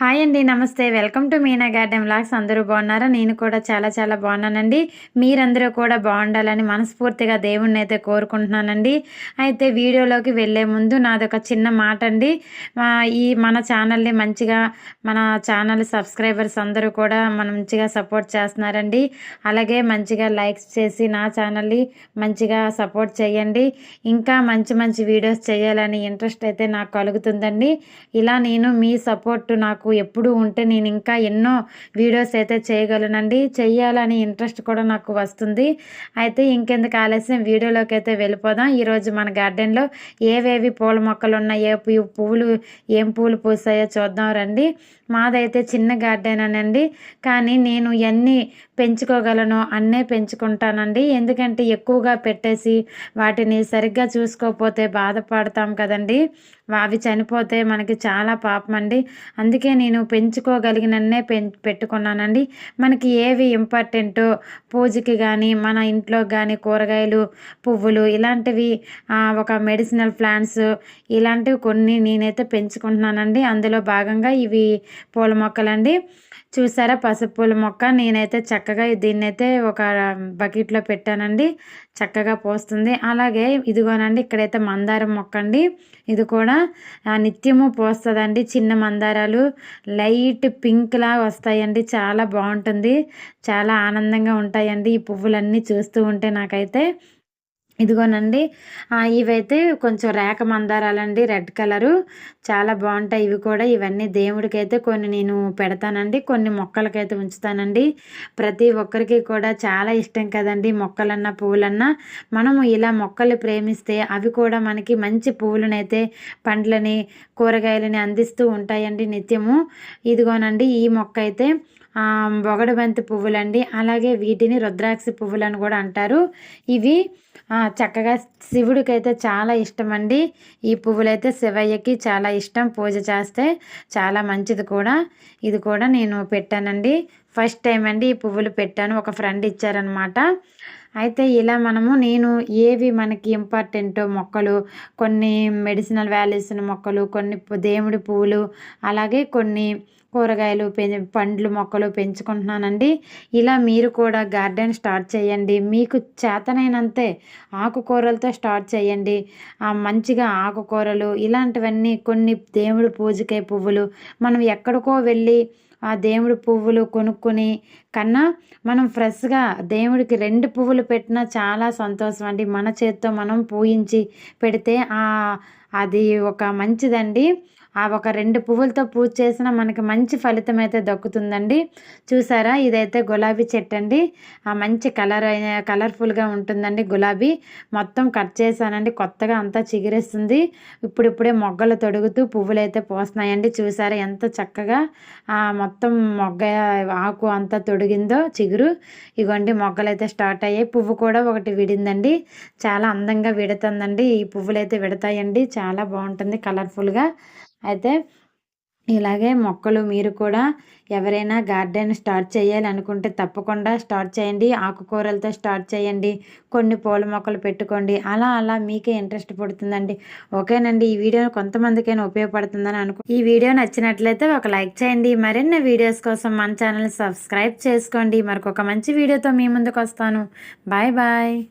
Hi అండి నమస్తే. Welcome to Meena garden blogs అందరూ బాగున్నారా? నేను కూడా చాలా చాలా బాగున్నానండి. మీరందరూ కూడా బాగుండాలని మనస్ఫూర్తిగా దేవుణ్ణి అయితే కోరుకుంటున్నానండి. అయితే వీడియోలోకి వెళ్ళే ముందు నాది ఒక చిన్న మాట అండి ఈ మన ఛానల్ని మంచిగా మన ఛానల్ సబ్స్క్రైబర్స్ అందరూ కూడా మంచిగా సపోర్ట్ చేస్తున్నారండి. అలాగే మంచిగా లైక్స్ చేసి నా ఛానల్ని మంచిగా సపోర్ట్ చేయండి. ఇంకా మంచి మంచి వీడియోస్ చేయాలని ఇంట్రెస్ట్ అయితే నాకు కలుగుతుందండి. ఇలా నేను మీ సపోర్ట్ నాకు ఎప్పుడు ఉంటే నేను ఇంకా ఎన్నో వీడియోస్ అయితే చేయగలనండి. చెయ్యాలని ఇంట్రెస్ట్ కూడా నాకు వస్తుంది. అయితే ఇంకెందుకు ఆలస్యం వీడియోలోకి అయితే వెళ్ళిపోదాం. ఈరోజు మన గార్డెన్లో ఏవేవి పూల మొక్కలు ఉన్నాయో పువ్వులు ఏం పూలు పూసాయో చూద్దాం రండి. మాదైతే చిన్న గార్డెన్ అనండి. కానీ నేను ఎన్ని పెంచుకోగలను అన్నే పెంచుకుంటానండి. ఎందుకంటే ఎక్కువగా పెట్టేసి వాటిని సరిగ్గా చూసుకోకపోతే బాధపడతాం కదండి. అవి చనిపోతే మనకి చాలా పాపం అండి అందుకే నేను పెంచుకోగలిగినన్నే పెం పెట్టుకున్నానండి. మనకి ఏవి ఇంపార్టెంటో పూజకి కానీ మన ఇంట్లో కానీ కూరగాయలు పువ్వులు ఇలాంటివి ఒక మెడిసినల్ ప్లాంట్స్ ఇలాంటివి కొన్ని నేనైతే పెంచుకుంటున్నానండి. అందులో భాగంగా ఇవి పూల మొక్కలండి. చూసారా? పసుపు పూల మొక్క నేనైతే చక్క చక్కగా దీన్నైతే ఒక బకెట్లో పెట్టానండి. చక్కగా పోస్తుంది. అలాగే ఇదిగోనండి ఇక్కడైతే మందారం మొక్క అండి ఇది కూడా నిత్యము పోస్తుందండి. చిన్న మందారాలు లైట్ పింక్లా వస్తాయండి. చాలా బాగుంటుంది. చాలా ఆనందంగా ఉంటాయండి ఈ పువ్వులన్నీ చూస్తూ ఉంటే నాకైతే. ఇదిగోనండి ఇవైతే కొంచెం రేఖ మందారాలండి రెడ్ కలరు. చాలా బాగుంటాయి ఇవి కూడా. ఇవన్నీ దేవుడికి అయితే కొన్ని నేను పెడతానండి కొన్ని మొక్కలకైతే ఉంచుతానండి. ప్రతి ఒక్కరికి కూడా చాలా ఇష్టం కదండి మొక్కలన్నా పువ్వులన్నా. మనము ఇలా మొక్కలు ప్రేమిస్తే అవి కూడా మనకి మంచి పువ్వులనైతే పండ్లని కూరగాయలని అందిస్తూ ఉంటాయండి నిత్యము. ఇదిగోనండి ఈ మొక్క అయితే బొగడబంతి పువ్వులండి. అలాగే వీటిని రుద్రాక్షి పువ్వులని కూడా అంటారు. ఇవి చక్కగా శివుడికి అయితే చాలా ఇష్టం అండి ఈ పువ్వులైతే శివయ్యకి చాలా ఇష్టం. పూజ చేస్తే చాలా మంచిది కూడా. ఇది కూడా నేను పెట్టానండి. ఫస్ట్ టైం అండి ఈ పువ్వులు పెట్టాను. ఒక ఫ్రెండ్ ఇచ్చారనమాట అయితే ఇలా మనము నేను ఏవి మనకి ఇంపార్టెంటో మొక్కలు కొన్ని మెడిసినల్ వాల్యూస్ మొక్కలు కొన్ని దేవుడి పువ్వులు అలాగే కొన్ని కూరగాయలు పె పండ్లు మొక్కలు పెంచుకుంటున్నానండి. ఇలా మీరు కూడా గార్డెన్ స్టార్ట్ చేయండి. మీకు చేతనైనంతే ఆకుకూరలతో స్టార్ట్ చేయండి. మంచిగా ఆకుకూరలు ఇలాంటివన్నీ కొన్ని దేవుడి పూజకే పువ్వులు మనం ఎక్కడికో వెళ్ళి ఆ దేవుడి పువ్వులు కొనుక్కొని కన్నా మనం ఫ్రెష్గా దేవుడికి రెండు పువ్వులు పెట్టినా చాలా సంతోషం అండి. మన చేత్తో మనం పూయించి పెడితే ఆ అది ఒక మంచిదండి. ఆ ఒక రెండు పువ్వులతో పూజ చేసిన మనకి మంచి ఫలితం అయితే దక్కుతుందండి. చూసారా? ఇదైతే గులాబీ చెట్టు అండి ఆ మంచి కలర్ కలర్ఫుల్గా ఉంటుందండి గులాబీ. మొత్తం కట్ చేశానండి. కొత్తగా అంతా చిగురేస్తుంది. ఇప్పుడిప్పుడే మొగ్గలు తొడుగుతూ పువ్వులు అయితే పోస్తున్నాయండి. చూసారా? ఎంత చక్కగా మొత్తం మొగ్గ ఆకు అంతా తొడిగిందో చిగురు. ఇగోండి మొగ్గలు అయితే స్టార్ట్ అయ్యాయి. పువ్వు కూడా ఒకటి విడిందండి. చాలా అందంగా విడుతుందండి. ఈ పువ్వులు అయితే విడతాయండి చాలా బాగుంటుంది కలర్ఫుల్గా. అయితే ఇలాగే మొక్కలు మీరు కూడా ఎవరైనా గార్డెన్ స్టార్ట్ చేయాలనుకుంటే తప్పకుండా స్టార్ట్ చేయండి. ఆకుకూరలతో స్టార్ట్ చేయండి. కొన్ని పూల మొక్కలు పెట్టుకోండి. అలా అలా మీకే ఇంట్రెస్ట్ పడుతుందండి. ఓకేనండి. ఈ వీడియో కొంతమందికైనా ఉపయోగపడుతుందని అనుకో ఈ వీడియో నచ్చినట్లయితే ఒక లైక్ చేయండి. మరిన్ని వీడియోస్ కోసం మన ఛానల్ సబ్స్క్రైబ్ చేసుకోండి. మరొక మంచి వీడియోతో మీ ముందుకు వస్తాను. Bye bye.